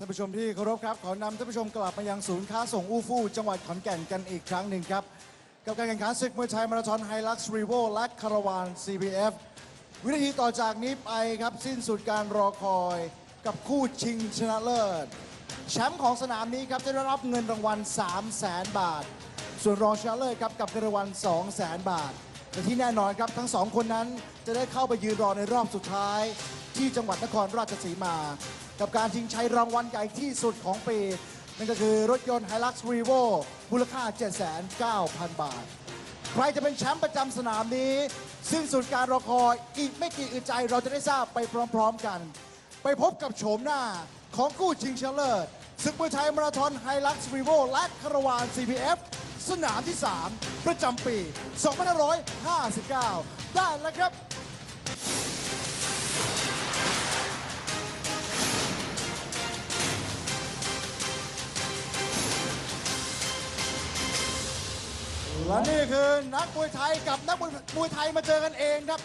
ท่านผู้ชมที่เคารพครับ ขอนำท่านผู้ชมกลับมายังศูนย์ค้าส่งอู้ฟู่จังหวัดขอนแก่นกันอีกครั้งหนึ่งครับ กับการแข่งขันศึกมวยไทยมาราธอนไฮลักซ์รีโวและคาราวาน CBF วินาทีต่อจากนี้ไปครับ สิ้นสุดการรอคอยกับคู่ชิงชนะเลิศแชมป์ของสนามนี้ครับจะได้รับเงินรางวัล 3 0 0แสนบาท ส่วนรองชนะเลิศครับกับเงินรางวัล 2 0 0แสนบาทแต่ที่แน่นอนครับทั้งสองคนนั้นจะได้เข้าไปยืนรอในรอบสุดท้าย ที่จังหวัดนครราชสีมา กับการชิงชัยรางวัลใหญ่ที่สุดของปี นั่นก็คือรถยนต์ Hilux Revo มูลค่า 7,900 บาท ใครจะเป็นแชมป์ประจำสนามนี้ สิ้นสุดการรอคอยอีกไม่กี่อึดใจเราจะได้ทราบไปพร้อมๆกัน ไปพบกับโฉมหน้าของกู้ชิงชนะเลิศศึกมวยไทยมาราธอนไฮลักซ์รีโวและคาราวาน CPF สนามที่ 3 ประจำปี 2559 ได้แล้วครับ และนี่คือนักมวยไทยกับนักมวยมวยไทยมาเจอกันเองครับ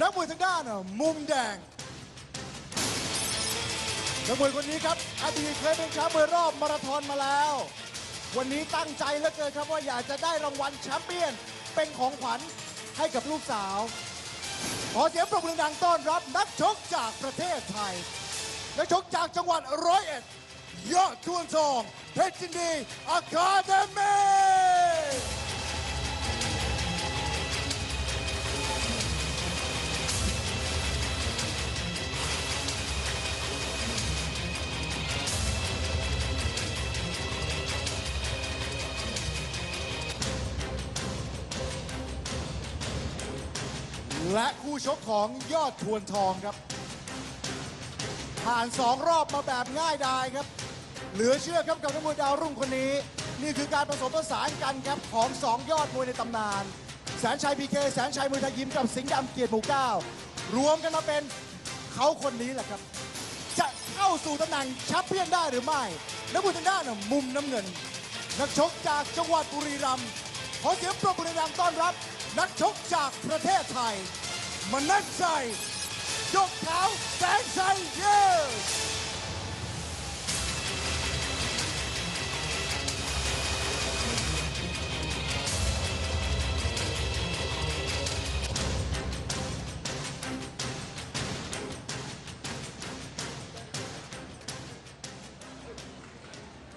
นักมวยทางด้านมุมแดงนักมวยคนนี้ครับอดีตเคยเป็นแชมป์มวยรอบมาราธอนมาแล้ว วันนี้ตั้งใจเหลือเกินครับว่าอยากจะได้รางวัลแชมเปี้ยนเป็นของขวัญให้กับลูกสาว ขอเสียงปรบมือดังต้อนรับนักชกจากประเทศไทย นักชกจากจังหวัดร้อยเอ็ดยอดทวนทองเพชรจินดีอะคาเดมี ชกของยอดทวนทองครับ ผ่านสองรอบมาแบบง่ายดายครับ เหลือเชื่อครับกับนักมวยดาวรุ่งคนนี้ นี่คือการผสมผสานกันครับของสองยอดมวยในตำนาน แสนชัยพีเคแสนชัยมวยไทยยิมกับสิงห์ดำเกียรติหมู่เก้ารวมกันมาเป็นเขาคนนี้แหละครับ จะเข้าสู่ตำแหน่งแชมป์เปี้ยนได้หรือไม่นักมวยทางด้านมุมน้ำเงิน นักชกจากจังหวัดบุรีรัมย์ขอเสียงปรบมือดังต้อนรับ นักชกจากประเทศไทย มนัสชัยยกขาวแสงชัยเย้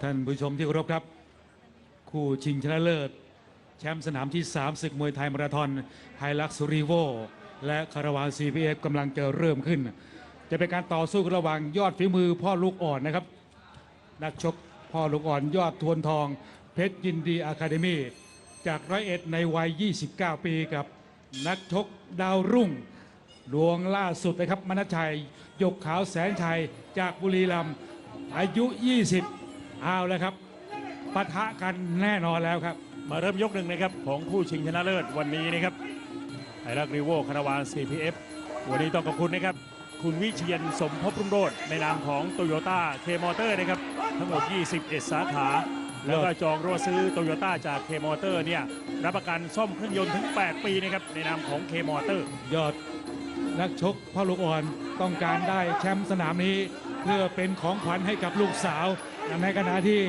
ท่านผู้ชมที่เคารพครับ คู่ชิงชนะเลิศ แชมป์สนามที่ 3 ศึกมวยไทยมาราธอนไฮลักซ์รีโว และคาราวาน CPF กำลังจะเริ่มขึ้น จะเป็นการต่อสู้ระหว่างยอดฝีมือพ่อลูกอ่อนนะครับ นักชกพ่อลูกอ่อนยอดทวนทอง เพชรยินดีอะคาเดมี่จากร้อยเอ็ดในวัย 29 ปีกับนักชกดาวรุ่งดวงล่าสุดนะครับมนัชชัยยกขาวแสนชัยจากบุรีรัมย์อายุ 20 เอาแล้วครับปะทะกันแน่นอนแล้วครับ มาเริ่มยกหนึ่งนะครับของคู่ชิงชนะเลิศวันนี้นะครับ ไทยรักรีโวคาราวาน CPF วันนี้ต้องขอบคุณนะครับ คุณวิเชียนสมภพรุ่งโรจน์ในนามของโตโยต้าเคมอเตอร์นะครับ ทั้งหมด 21 สาขา แล้วก็จองรัวซื้อโตโยต้าจากเคมอเตอร์เนี่ย รับประกันซ่อมเครื่องยนต์ถึง 8 ปีนะครับ ในนามของเคมอเตอร์ ยอดนักชกพ่อลูกอ่อนต้องการได้แชมป์สนามนี้ เพื่อเป็นของขวัญให้กับลูกสาว ในขณะที่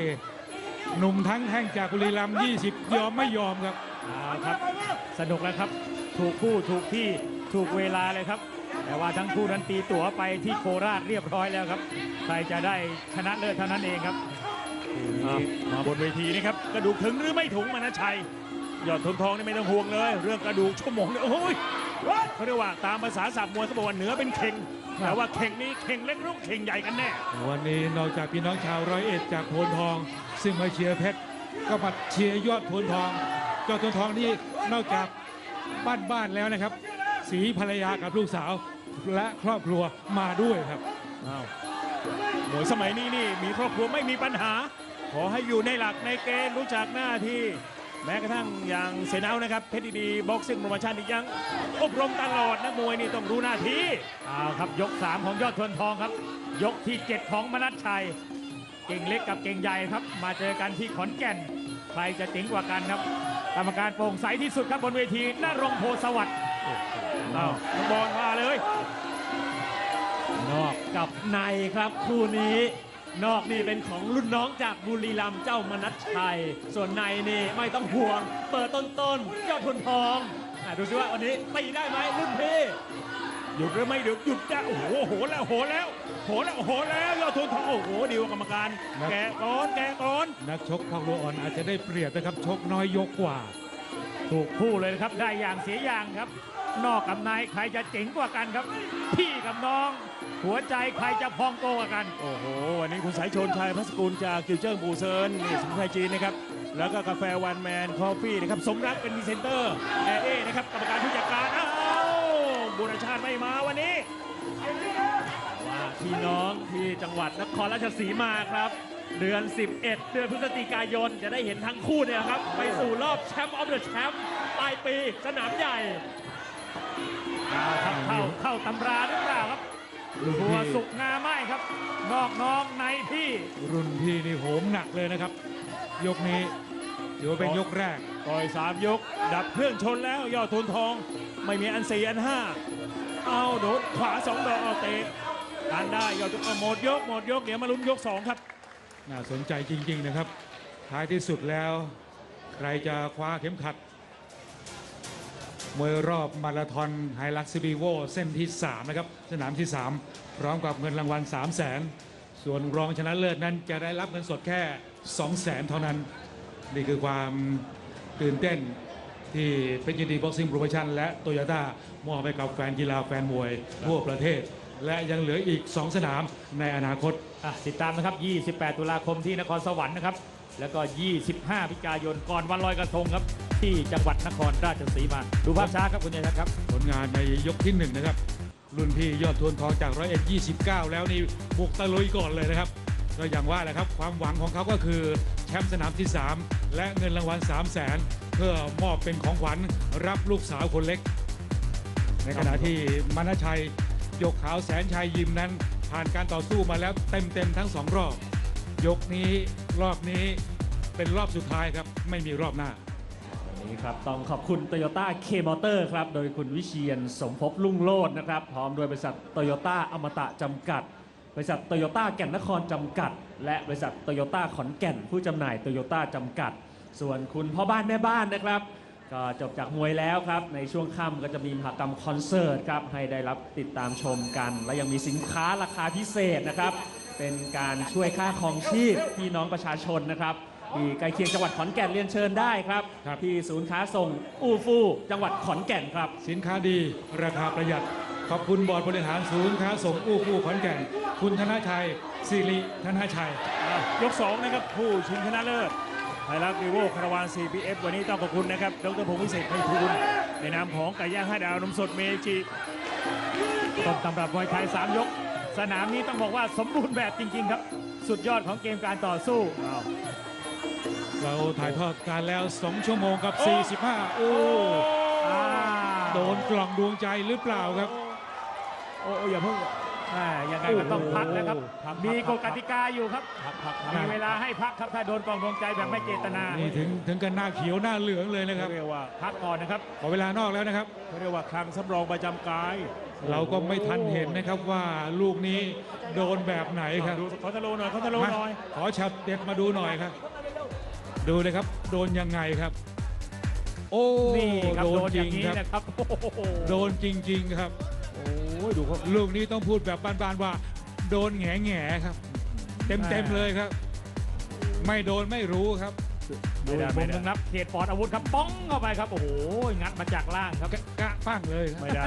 หนุ่มทั้งแห่งจากบุรีรัมย์20 ยอมไม่ยอมครับเอาครับ สนุกแล้วครับ ถูกคู่ถูกที่ถูกเวลาเลยครับ แต่ว่าทั้งคู่นั้นตีตั๋วไปที่โคราชเรียบร้อยแล้วครับ ใครจะได้ชนะเลิศเท่านั้นเองครับอะมาบนเวทีนี่ครับกระดูกถึงหรือไม่ถึงมานะชัยยอดทนทองนี่ไม่ต้องห่วงเลย เรื่องกระดูกชั่วโมงเนี่ยโอ้ยเขาเรียกว่าตามภาษาศัพท์มวยเขาบอกว่าเหนือเป็นเข่งแต่ว่าเข่งนี้เข่งเล็กหรือเข่งใหญ่กันแน่ วันนี้นอกจากพี่น้องชาวร้อยเอ็ดจากโพนทอง ซึ่งมาเชียร์เพชรก็มาเชียร์ยอดโพนทองยอดโพนทองนี่นอกจาก บ้านบ้านๆแล้วนะครับ สีภรรยากับลูกสาวและครอบครัวมาด้วยครับอ้าวหมวยสมัยนี้นี่มีครอบครัวไม่มีปัญหา ขอให้อยู่ในหลักในเกณฑ์รู้จักหน้าที่ แม้กระทั่งอย่างเซนเอานะครับเพชรดีบ็อกซิ่งโปรโมชั่นอีกยังอบรมตลอดนักมวยนี่ต้องรู้หน้าที่อ้าวครับยก 3 ของยอดทวนทองครับ ยกที่ 7 ของมนัสชัย เก่งเล็กกับเก่งใหญ่ครับ มาเจอกันที่ขอนแก่น ใครจะเจ๋งกว่ากันครับ กรรมการโปร่งใสที่สุดครับบนเวทีนรงค์โพสวัสดิ์อ้าวน้องบอลมาเลย นอกกับในครับคู่นี้ นอกนี่เป็นของรุ่นน้องจากบุรีรัมย์เจ้ามนัชชัย ส่วนในนี่ไม่ต้องห่วง เปิดต้นๆยอดทุนทองอะดูสิว่าวันนี้ตีได้ไหมรุ่นพี่ หยุดหรือไม่หยุดหยุดจะโอ้โหโหแล้วโหแล้วโหแล้วโหแล้วยอดทุนทองโอ้โหดีกว่ากรรมการ แกะก้อนแกะก้อนนักชกพอกโลอ่อนอาจจะได้เปรียบนะครับชกน้อยยกกว่า ถูกคู่เลยนะครับได้อย่างเสียอย่างครับ นอกกับในใครจะเจ๋งกว่ากันครับ พี่กับน้อง หัวใจใครจะพองโตกว่ากัน โอ้โหวันนี้คุณสายชนชัยพัสกุลจากกิวเจิ้งปูเซินนี่สมุนไพรจีนนะครับแล้วก็กาแฟวันแมนคอฟฟี่นะครับสมรักเป็นพรีเซนเตอร์แอร์เอนะครับกรรมการผู้จัดการอ้าว บุรชาติไม่มาวันนี้ว่าพี่น้องที่จังหวัดนครราชสีมาครับ เดือน 11 เดือนพฤศจิกายนจะได้เห็นทั้งคู่เนี่ยครับ ไปสู่รอบแชมป์ออฟเดอะแชมป์ปลายปีสนามใหญ่ครับเข้าเข้าตำราหรือเปล่าครับรุ่นทัวพี่สุกงาไม้ครับ นอกน้องในพี่ รุ่นพี่นี่โหมหนักเลยนะครับ ยกนี้ถือว่าเป็นยกแรกต่อยสามยก ดับเครื่องชนแล้วยอดทุนทอง ไม่มีอันสี่อันห้าเอาโดดขวาสองดอกเอาเตะการได้ยอดทุนเอาหมดยกหมดยกเดี๋ยวมาลุ้นยกสองครับ น่าสนใจจริง ๆนะครับ ท้ายที่สุดแล้ว ใครจะคว้าเข็มขัด มวยรอบมาราธอนไฮลักซ์บีโวเส้นที่ 3 นะครับ สนามที่ 3 พร้อมกับเงินรางวัล 3 0 0 0 0นส่วนรองชนะเลิศนั้นจะได้รับเงินสดแค่ 2 0 0 0 0 0เท่านั้น นี่คือความตื่นเต้น ที่เป็นยินดีบ็อกซิ่งโปรโมชั่นและโตโยต้ามอบให้กับแฟนกีฬาแฟนมวยทั่วประเทศ และยังเหลืออีก 2 สนามในอนาคต อะติดตามนะครับ 28 ตุลาคมที่นครสวรรค์นะครับ แล้วก็ 25พฤศจิกายนก่อนวันลอยกระทงครับ ที่จังหวัดนครราชสีมา ดูภาพช้าครับคุณเจนครับ ผลงานในยกที่หนึ่งนะครับ รุ่นพี่ยอดทวนทองจากร้อยเอ็ดยี่สิบเก้าแล้วนี่บุกตะลุยก่อนเลยนะครับ ก็อย่างว่าแหละครับ ความหวังของเขาก็คือแชมป์สนามที่ 3 และเงินรางวัล3 0 0แสน เพื่อมอบเป็นของขวัญรับลูกสาวคนเล็ก ในขณะที่มณชัยยกขาวแสนชัยยิมนั้น ผ่านการต่อสู้มาแล้วเต็มๆทั้งสองรอบ ยกนี้รอบนี้เป็นรอบสุดท้ายครับ ไม่มีรอบหน้าวันนี้ครับต้องขอบคุณ Toyota K Motor ครับ โดยคุณวิเชียนสมภพลุ่งโลดนะครับ พร้อมด้วยบริษัท Toyota อมตะจำกัด บริษัท Toyota แก่นนครจำกัด และบริษัท Toyota ขอนแก่นผู้จำหน่าย Toyota จำกัด ส่วนคุณพ่อบ้านแม่บ้านนะครับ ก็จบจากมวยแล้วครับ ในช่วงค่ำก็จะมีมหกรรมคอนเสิร์ตครับ ให้ได้รับติดตามชมกัน และยังมีสินค้าราคาพิเศษนะครับ เป็นการช่วยค่าครองชีพพี่น้องประชาชนนะครับที่ใกล้เคียงจังหวัดขอนแก่นเรียนเชิญได้ครับ ครับ ที่ศูนย์ค้าส่งอูฟูจังหวัดขอนแก่นครับ สินค้าดีราคาประหยัด ขอบคุณบอร์ดบริหารศูนย์ค้าส่งอู้ฟู่ขอนแก่น คุณธนชัยสิริธนชัยอะยก2นะครับผู้ชิงชนะเลิศ ไทยรัฐวีโวคาราวาน CPF วันนี้ต้องขอบคุณนะครับ ดรพงศ์วิเศษไพฑูรย์ในนามของไก่ย่างห้าดาวนมสดเมจิต้นตำรับมวยไทย 3 ยก สนามนี้ต้องบอกว่าสมบูรณ์แบบจริง ๆ ครับ สุดยอดของเกมการต่อสู้ เราถ่ายทอดการแล้ว 2 ชั่วโมงกับ 45 โอ้อ่าโดนกล่องดวงใจหรือเปล่าครับ โอ้โอ้อย่าเพิ่ง แม่ยังไงก็ต้องพักนะครับพัก มีกฎกติกาอยู่ครับ พักพักพักมีเวลาให้พักครับถ้าโดนกองดวงใจแบบไม่เจตนานี่ถึงถึงกันหน้าเขียวหน้าเหลืองเลยนะครับเขาเรียกว่าพักก่อนนะครับขอเวลานอกแล้วนะครับเขาเรียกว่าคลังสำรองประจำกายเราก็ไม่ทันเห็นนะครับว่าลูกนี้โดนแบบไหนครับดูขอทะโลหน่อยขอทะโลมาหน่อย ขอชัดเด็ดมาดูหน่อยครับ ดูเลยครับ โดนยังไงครับ โอ้นี่ครับโดโดนนจอริย่างงนี้ครับ นะครับโอ้โห โดนจริง ๆ ครับโอ้ย ดูเขาลูกนี้ต้องพูดแบบบานๆว่า โดนแง่แง่ครับ เต็มๆเลยครับ ไม่โดนไม่รู้ครับ ดูอีกมุมหนึงครับเขตปลอดอาวุธครับป้องเข้าไปครับโอ้โหงัดมาจากล่างครับกะกะปั้งเลยครับไม่ได้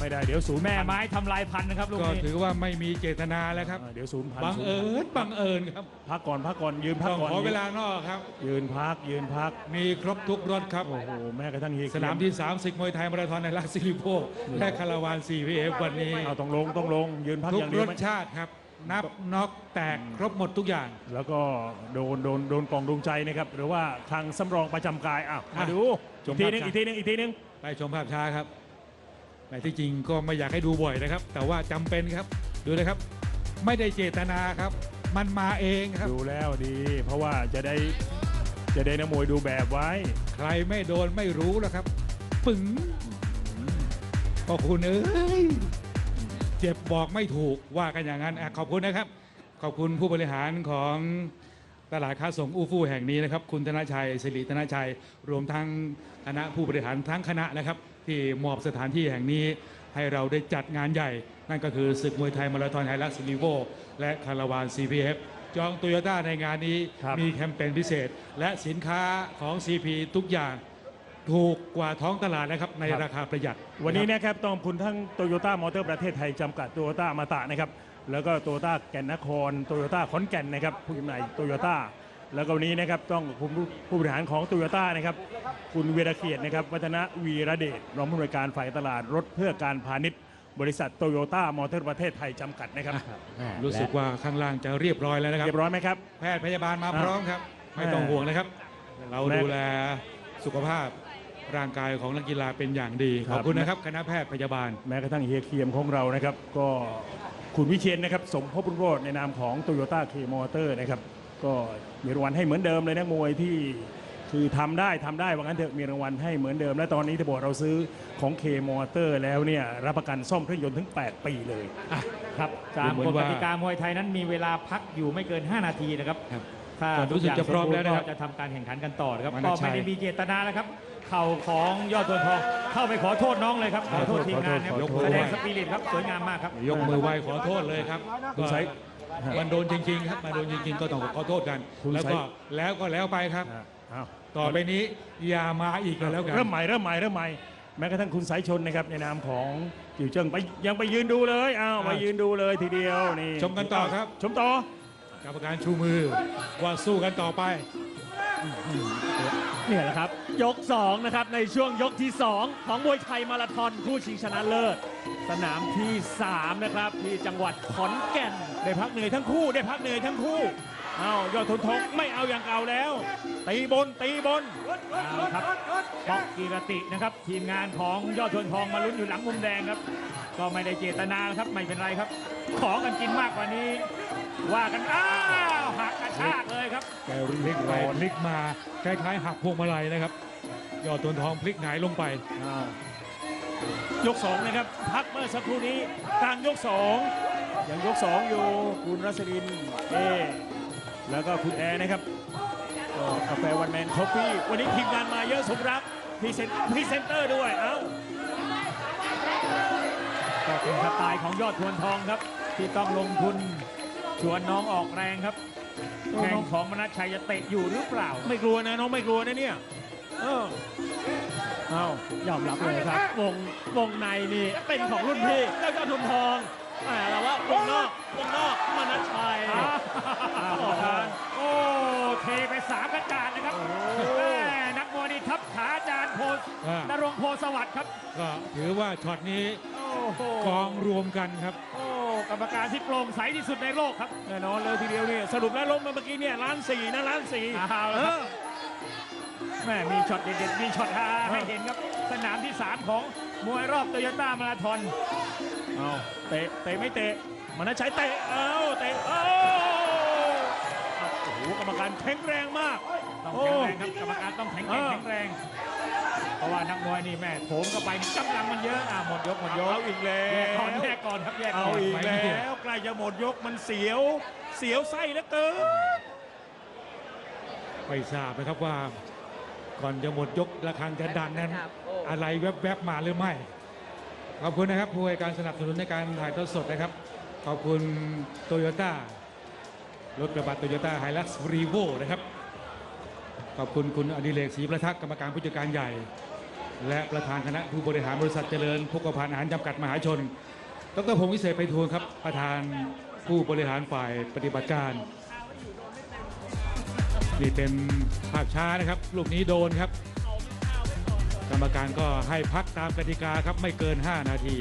ไม่ได้เดี๋ยวศูนย์แม่พันไม้ทำลายพันธุ์นะครับลูกก็นี้ถือว่าไม่มีเจตนาแล้วครับอ่าเดี๋ยวศูนย์พันบังเอิญบังเอิญครับพักก่อนพักก่อนยืนพักต้องก่อนขอเวลานอกครับ ยืนพักยืนพักมีครบทุกรถครับ โอ้โหแม้กระทั่งเฮียสนามที่ 30 มวยไทยมาราธอนในลักซิลิโพและคาราวาน 4VF วันนี้เอาต้องลงต้องลงยืนพักทุอกย่างเดีรยวสไหมชาติครับ นับน็อกแตกครบหมดทุกอย่าง แล้วก็โดนโดนโดนกล่องดวงใจนะครับ หรือว่าทางสำรองประจำกายอะมาอะดูชอีมกทีนึงภาพอีกทีนึงอีกทีนึงไปชมภาพช้าครับแต่ที่จริงก็ไม่อยากให้ดูบ่อยนะครับ แต่ว่าจำเป็นครับดูนะครับ ไม่ได้เจตนาครับ มันมาเองครับ ดูแล้วดี เพราะว่าจะได้จะได้นักมวยดูแบบไว้ ใครไม่โดนไม่รู้แล้วครับ ปึ๋งก็คุณเอ้ย เจ็บบอกไม่ถูกว่ากันอย่างนั้นอะขอบคุณนะครับ ขอบคุณผู้บริหารของตลาดค้าส่งอูฟู่แห่งนี้นะครับ คุณธนชัยสิริธนชัย รวมทั้งคณะผู้บริหารทั้งคณะนะครับ ที่มอบสถานที่แห่งนี้ ให้เราได้จัดงานใหญ่ นั่นก็คือศึกมวยไทยมาราธอนไฮลักซ์ลีโวและคาราวาน CPF จองโตโยต้าในงานนี้ครับมีแคมเปญพิเศษ และสินค้าของ CP ทุกอย่าง ถูกกว่าท้องตลาดนะครับในราคาประหยัดวันนี้นะครับต้องขอบคุณทั้งโตโยต้ามอเตอร์ประเทศไทยจำกัดโตโยต้ามาตะนะครับ แล้วก็โตโยต้าแก่นนครโตโยต้าขอนแก่นนะครับผู้จำหน่ายโตโยต้าแล้วก็วันนี้นะครับต้องขอบคุณผู้ผู้บริหารของโตโยต้านะครับ คุณเวรเกียรตินะครับ วัฒนวีระเดชรองผู้อำนวยการฝ่ายตลาดรถเพื่อการพาณิชย์ บริษัทโตโยต้ามอเตอร์ประเทศไทยจำกัดนะครับ รู้สึกว่าข้างล่างจะเรียบร้อยแล้วนะครับเรียบร้อยไหมครับแพทย์พยาบาลมาอะพร้อมครับ ไม่ต้องห่วงนะครับ เราแม่ดูแลสุขภาพ ร่างกายของนักกีฬาเป็นอย่างดีคขรับอบคุณนะครับคณะแพทย์พยาบาล แม้กระทั่งเฮียเคียมของเรานะครับ ก็คุณวิเชียนนะครับ สมภพบุญโรจน์ในนามของโตโยต้าเคมอเตอร์นะครับ ก็มีรางวัลให้เหมือนเดิมเลยนะมวยที่คือทำได้ทำได้ว่างั้นเถอะมีรางวัลให้เหมือนเดิม และตอนนี้ที่บอกเราซื้อของเคมอเตอร์แล้วเนี่ยรับประกันซ่อมเครื่องยนต์ถึง 8 ปีเลยครับตามดูเหมืกอฎนว่ากติกามวยไทยนั้นมีเวลาพักอยู่ไม่เกิน 5 นาทีนะครับครับถ้าก็รู้สึกจะพร้อมแล้วนะครับก็จะทำการแข่งขันกันต่อนะครับมานะก็ชัไม่ยได้มีเจตนาแล้วครับ เข่าของยอดตัวทองเข้าไปขอโทษน้องเลยครับขอโทษทีมงานนะครับขอโทษแสดงสปิริตครับสวยงามมากครับยกมือไหว้ขอโทษเลยครับคุณไซก็มันโดนจริงๆครับมันโดนจริงๆก็ต้องขอโทษกันคุณแล้วไซก็แล้วก็แล้วไปครับอะอ้าวต่อไปนี้อย่ามาอีกแล้วกันเริ่มใหม่เริ่มใหม่เริ่มใหม่แม้กระทั่งคุณสายชนนะครับในนามของจิวเจิ้งไปยังไปยืนดูเลยอ้าวไปยืนดูเลยทีเดียวนี่ชมกันต่อครับ ชมต่อกรรมการชูมือว่าสู้กันต่อไป เนี่ยแหละครับ ยก 2 นะครับ ในช่วงยกที่ 2 ของมวยไทยมาราธอนคู่ชิงชนะเลิศ สนามที่ 3 นะครับ ที่จังหวัดขอนแก่น ได้พักเหนื่อยทั้งคู่ได้พักเหนื่อยทั้งคู่อ้าวยอดทนทงไม่เอาอย่างเก่าแล้ว ตีบนตีบนเอาครับป๊อกกีรตินะครับ ทีมงานของยอดทนทองมาลุ้นอยู่หลังมุมแดงครับ ก็ไม่ได้เจตนาครับไม่เป็นไรครับ ขอกันกินมากกว่านี้ ว่ากันอ้า วหักกระชากเลยครับแกพลิกไปพลิกมาคล้ายๆหักพวงมาลัยนะครับ ยอดทนทองพลิกหงายลงไปอ้าวยกสองนะครับ พักเมื่อสักครู่นี้กลางยกสองยังยกสองอยู่คุณรัศดินเอแล้วก็คุณแอร์นะครับก็กาแฟวันแมนคอฟฟี่วันนี้ทีมงานมาเยอะสมรักพรีเซนพรีเซนเตอร์ด้วยเอ้าก็เป็นสไตล์ของยอดทวนทองครับ ที่ต้องลงทุน ชวนน้องออกแรงครับแข่งของมนัชชัยจะเตะอยู่หรือเปล่า ไม่กลัวนะน้องไม่กลัวนะเนี่ย เออเอ้ายอมรับเลยครับ วงวงในนี่เป็นของรุ่นพี่เจ้าเจ้าทุนทองแหมแต่ว่าวงนอกวงนอกมานัชชัยอ้าวอ้าวประธานโอ้เทไปสามกระจาดนะครับแม่นักมวยนี่ทับขาอาจารย์โพสอ่านนรงค์โพสวัสดิ์ครับ ก็ถือว่าช็อตนี้โอ้โหกองรวมกันครับโอ้ กรรมการที่โปร่งใสที่สุดในโลกครับแน่นอนเลยทีเดียวนี่สรุปแล้วล้มมาเมื่อกี้เนี่ยล้านสี่นะล้านสี่เอาละครับแม่มีช็อตเด็ดๆมีช็อตฮาให้เห็นครับสนามที่ 3 ของมวยรอบโตโยต้ามาราธอนเอาเตะเตะไม่เตะมันน่าใช้เตะเอาเตะเอาเอาโอ้โหกรรมการแข็งแรงมากต้องโอ้แข็งแรงครับกรรมการต้องแข็งแกร่งเออแข็งแรงเพราะว่านักมวยนี่แม่โถมเข้าไปนี่กำลังมันเยอะอะหมดยกหมดยกเอาอีกแล้แยกก่อนว แยกก่อนครับแยกเอาก่อนอีกไปแลไม่ได้้วใกล้จะหมดยกมันเสียว เสียวไส้เหลือเกินไม่ทราบนะครับว่า ก่อนจะหมดยกระฆังจะดันนั้นอะไรแวบๆมาหรือไม่ ขอบคุณนะครับผู้ให้การสนับสนุนในการถ่ายทอดสดนะครับ ขอบคุณโตโยต้ารถกระบะโตโยต้าไฮลักซ์รีโวนะครับ ขอบคุณคุณอดิเรกศรีประทักษ์กรรมการผู้จัดการใหญ่ และประธานคณะผู้บริหารบริษัทเจริญพกพานอาหารจำกัดมหาชน ดรพงศ์วิเศษไปทูลครับ ประธานผู้บริหารฝ่ายปฏิบัติการ นี่เป็นภาพช้านะครับ ลูกนี้โดนครับ กรรมการก็ให้พักตามกติกาครับไม่เกิน 5 นาที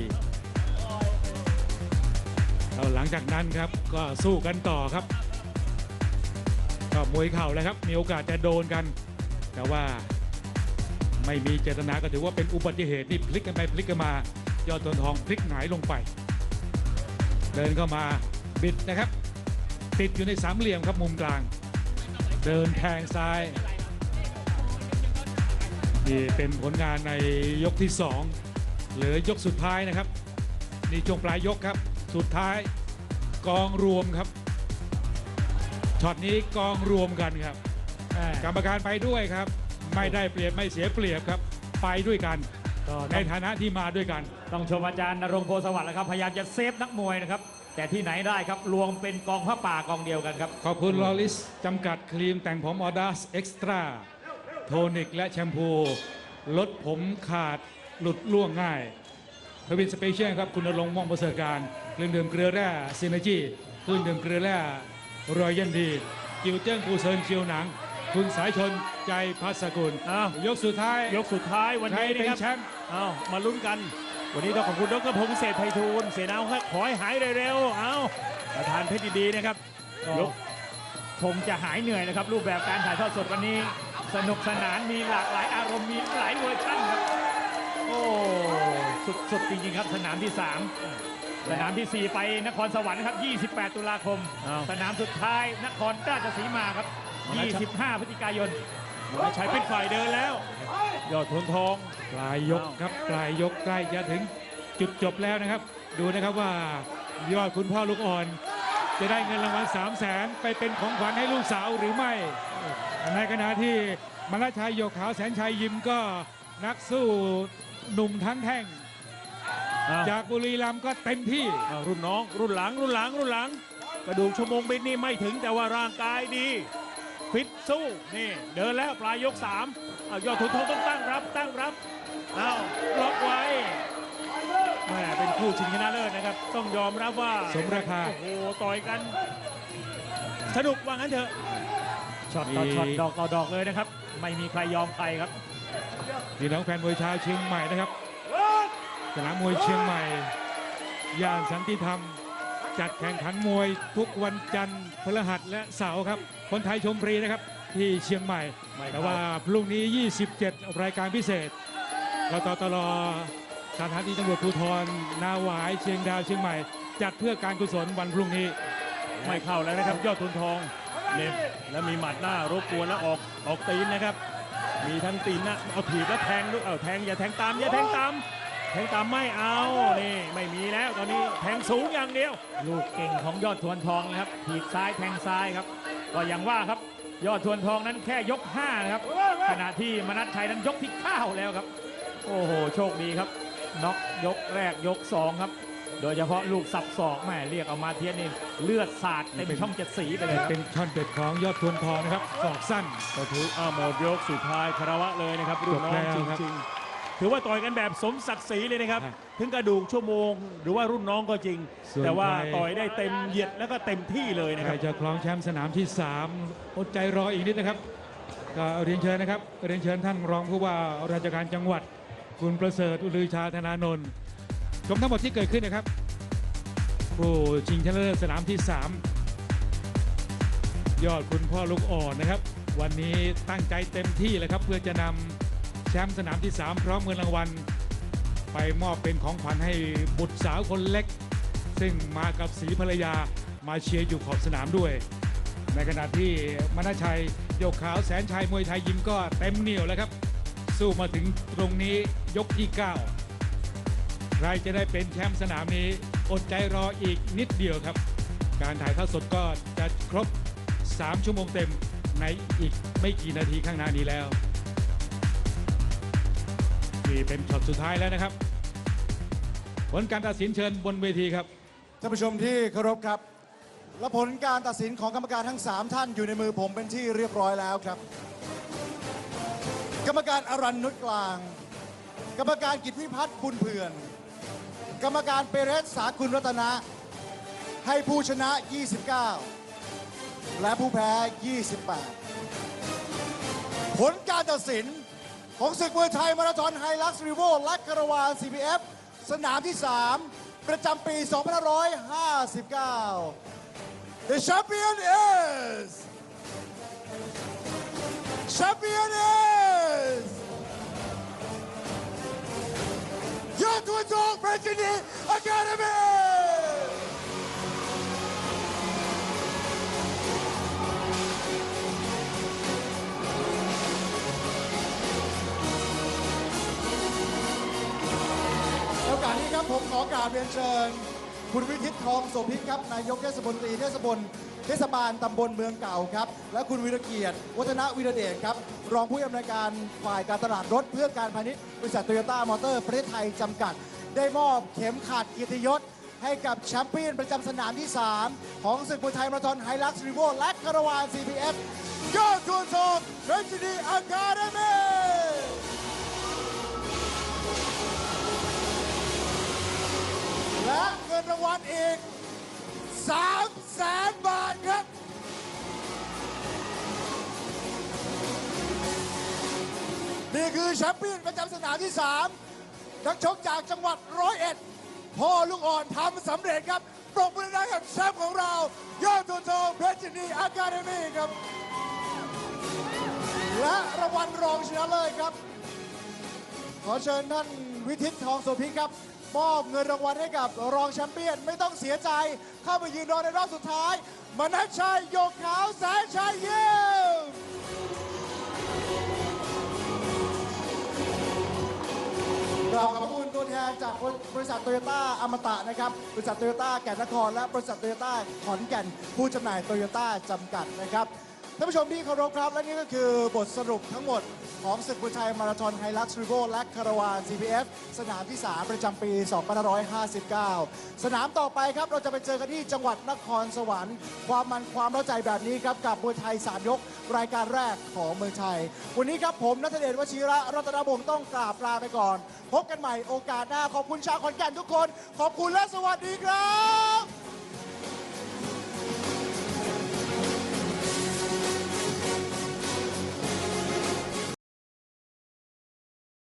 แล้วหลังจากนั้นครับก็สู้กันต่อครับ ก็มวยเข่าแล้วครับ มีโอกาสจะโดนกัน แต่ว่า ไม่มีเจตนาก็ถือว่าเป็นอุบัติเหตุนี่พลิกกันไปพลิกกันมา ยอดทนทองพลิกหงายลงไป เดินเข้ามาบิดนะครับ ติดอยู่ในสามเหลี่ยมครับมุมกลาง เดินแทงซ้ายนี่เป็นผลงานในยกที่2เหลือยกสุดท้ายนะครับ นี่ช่วงปลายยกครับ สุดท้ายกองรวมครับช็อตนี้กองรวมกันครับแม่กรรมการไปด้วยครับ ไม่ได้เปรียบไม่เสียเปรียบครับ ไปด้วยกัน ก็ในต้องฐานะที่มาด้วยกัน ต้องชมอาจารย์นรงค์โพสวัสดิ์แล้วครับพยายามจะเซฟนักมวยนะครับแต่ที่ไหนได้ครับรวมเป็นกองผ้าป่ากองเดียวกันครับ ขอบคุณลอริสจำกัดครีมแต่งผมออดัสเอ็กซ์ตร้าโทนิกและแชมพู ลดผมขาดหลุดล่วงง่ายพวินสเปเชียลครับ คุณณรงค์ม่วงประเสริฐการเครื่องดื่มเกลือแร่ซินเนจีเครื่องดื่มเกลือแร่รอยยันดีกิวเจิ้งกูเซินเชียวหนัง คุณสายชนใจพัสกุลอ้าวยกสุดท้ายยกสุดท้ายวันใครนี้เป็นะนครับแชมป์อ้าวมาลุ้นกัน วันนี้ต้องขอบคุณดรพงษ์เศรษฐ์ไพฑูรย์เสนาครับขอให้หายเร็วๆเอาประธานเพชรดีๆนะครับก็ยกคงจะหายเหนื่อยนะครับ รูปแบบการถ่ายทอดสดวันนี้ สนุกสนานมีหลากหลายอารมณ์มีหลายเวอร์ชันครับโอ้สุดๆจริงๆครับสนามที่3สนามทีสี่ 4 ไปนครสวรรค์ครับ 28 ตุลาคม อ้าว สนามสุดท้ายนครราชสีมาครับ 25พฤศจิกายนมวยชัยเป็นฝ่ายเดินแล้ว ยอดทนทองปลายยกครับปลายยกใกล้จะถึงจุดจบแล้วนะครับ ดูนะครับว่ายอดคุณพ่อลูกอ่อน จะได้เงินรางวัล3 0 0แสนไปเป็นของขวัญให้ลูกสาวหรือไม่ ในขณะที่มรชัยหยกขาวแสนชัยยิมก็นักสู้หนุ่มทั้งแท่งอ้าวจากบุรีรัมย์ก็เต็มที่อ้าวรุ่นน้อง รุ่นหลังรุ่นหลังรุ่นหลัง กระดูกชั่วโมงบินนี่ไม่ถึงแต่ว่าร่างกายดี ฟิตสู้นี่เดินแล้วปลายยกสามเอายอดทุนทองต้องตั้งรับตั้งรับอ้าวล็อกไว้แม่เป็นคู่ชิงชนะเลิศนะครับ ต้องยอมรับว่าสมราคาโอ้โหต่อยกัน สนุกว่างั้นเถอะช็อตต่อมีช็อตดอกต่อดอกเลยนะครับ ไม่มีใครยอมใครครับพี่น้องแฟนมวยชาวเชียงใหม่นะครับสนามมวยเชียงใหม่ย่านสันติธรรม จัดแข่งขันมวยทุกวันจันทร์พฤหัสและเสาร์ครับ คนไทยชมฟรีนะครับ ที่เชียงใหม่ไม่ครับแต่ว่าพรุ่งนี้ 27 รายการพิเศษกตตลสถานีตำรวจภูธรนาหวายเชียงดาวเชียงใหม่ จัดเพื่อการกุศลวันพรุ่งนี้ ไม่เข้าแล้วนะครับ ยอดทุนทองเน็บแล้วมีหมัดหน้ารบกวนแล้วออกออกตีนนะครับ มีทั้งตีนหนะเอาถีบแล้วแทงด้วยเอาแทงอย่าแทงตามอย่าแทงตาม แทงตามไม่เอานี่ไม่มีแล้วตอนนี้แทงสูงอย่างเดียว ลูกเก่งของยอดทวนทองนะครับถีบซ้ายแทงซ้ายครับก็อย่างว่าครับ ยอดทวนทองนั้นแค่ยก5นะครับขณะที่มนัทชัยนั้นยกที่9แล้วครับ โอ้โหโชคดีครับน็อกยกแรกยก2ครับ โดยเฉพาะลูกสับศอกแม่เรียกเอามาเทียนนี่เลือดสาดเต็มช่องเจ็ดสีไปเลยครับเป็นช่อนเด็ดของยอดทวนทองนะครับศอกสั้นก็ถืออ้าวหมดยกสุดท้ายคารวะเลยนะครับรุ่นน้องจบแล้วจครับริงๆ ถือว่าต่อยกันแบบสมศักดิ์ศรีเลยนะครับครับ ถึงกระดูกชั่วโมง หรือว่ารุ่นน้องก็จริง ส่วนแต่ว่าใคร ต่อยได้เต็มเหยียดแล้วก็เต็มที่เลยนะใคครรับ จะครองแชมป์สนามที่ 3 อดใจรออีกนิดนะครับก็เรียนเชิญนะครับ เรียนเชิญท่านรองผู้ว่าราชการจังหวัด คุณประเสริฐอุลือชาธนานนท์ชมทั้งหมดที่เกิดขึ้นนะครับผู้ชิงชนะเลิศสนามที่ 3 ยอดคุณพ่อลูกอ่อนนะครับ วันนี้ตั้งใจเต็มที่เลยครับเพื่อจะนำ แชมป์สนามที่ 3 พร้อมเงินรางวัล ไปมอบเป็นของขวัญให้บุตรสาวคนเล็ก ซึ่งมากับสีภรรยามาเชียร์อยู่ขอบสนามด้วย ในขณะที่มณชัยโยกขาวแสนชัยมวยไทยยิมก็เต็มเหนียวแล้วครับ สู้มาถึงตรงนี้ยกที่ 9 ใครจะได้เป็นแชมป์สนามนี้ อดใจรออีกนิดเดียวครับ การถ่ายทอดสดก็จะครบ 3 ชั่วโมงเต็มในอีกไม่กี่นาทีข้างหน้านี้แล้ว นี่เป็นช็อตสุดท้ายแล้วนะครับ ผลการตัดสินเชิญบนเวทีครับ ท่านผู้ชมที่เคารพครับ และผลการตัดสินของกรรมการทั้ง 3 ท่านอยู่ในมือผมเป็นที่เรียบร้อยแล้วครับ กรรมการอรันนุชกลาง กรรมการกิตวิพัฒน์บุญเผื่อน กรรมการเปเรสสาคุณรัตนะ ให้ผู้ชนะ 29 และผู้แพ้ 28 ผลการตัดสิน ของศึกมวยไทยมาราธอนไฮลักซ์รีโวและคาราวาน CPF สนามที่ 3 ประจำปี 2559 The champion is champion is ยอดตัวทองเพชรยินดี Academy อกราบเรียนเชิญ คุณวิทิตทองโสภิตครับ นายกเทศมนตรีเทศบลเทศบาลตำบลเมืองเก่าครับ และคุณวิรเกียรติ วัฒนวิรเดชครับ รองผู้อำนวยการฝ่ายการตลาดรถเพื่อการพาณิชย์บริษัทโตโยต้ามอเตอร์ประเทศไทยจำกัด ได้มอบเข็มขัดเกียรติยศให้กับแชมเปี้ยนประจำสนามที่ 3 ของศึกมวยไทยมาราธอนไฮลักซ์รีโวและคาราวาน CPF ยอดทวนทองเรนจินีอาคาเดมี และเงินรางวัลอีก3แสนบาทครับ นี่คือแชมเปี้ยนประจำสนามที่ 3 นักชกจากจังหวัดร้อยเอ็ดพ่อลูกอ่อนทำสำเร็จครับปรบมือดังๆกับแชมป์ของเรา ยอดตัวทองเพชรจินีอาคาเดมี่ครับ และรางวัลรองชนะเลิศครับ ขอเชิญท่านวิทิตทองโสภิครับ มอบเงินรางวัลให้กับรองแชมเปี้ยนไม่ต้องเสียใจ เข้าไปยืนรอในรอบสุดท้าย มนัชชัยโยกขาวแสนชัยเยี่ยมกราขอบคุณตัวแทนจากบริษัทโตโยต้าอมตะนะครับ บริษัทโตโยต้าแก่นนคร และบริษัทโตโยต้าขอนแก่นผู้จำหน่ายโตโยต้าจำกัดนะครับ ท่านผู้ชมที่เคารพครับ และนี่ก็คือบทสรุปทั้งหมด ของศึกมวยไทยมาราธอนไฮลักซ์ริโวและคาราวาน CPF สนามที่ 3 ประจำปี 2559 สนามต่อไปครับ เราจะไปเจอกันที่จังหวัดนครสวรรค์ ความมันความเข้าใจแบบนี้ครับ กับมวยไทย 3 ยกรายการแรกของเมืองไทย วันนี้ครับผมนัทเดชวชิระรัตนบงศ์ต้องกราบลาไปก่อน พบกันใหม่โอกาสหน้าขอบคุณชาวขอนแก่นทุกคน ขอบคุณและสวัสดีครับ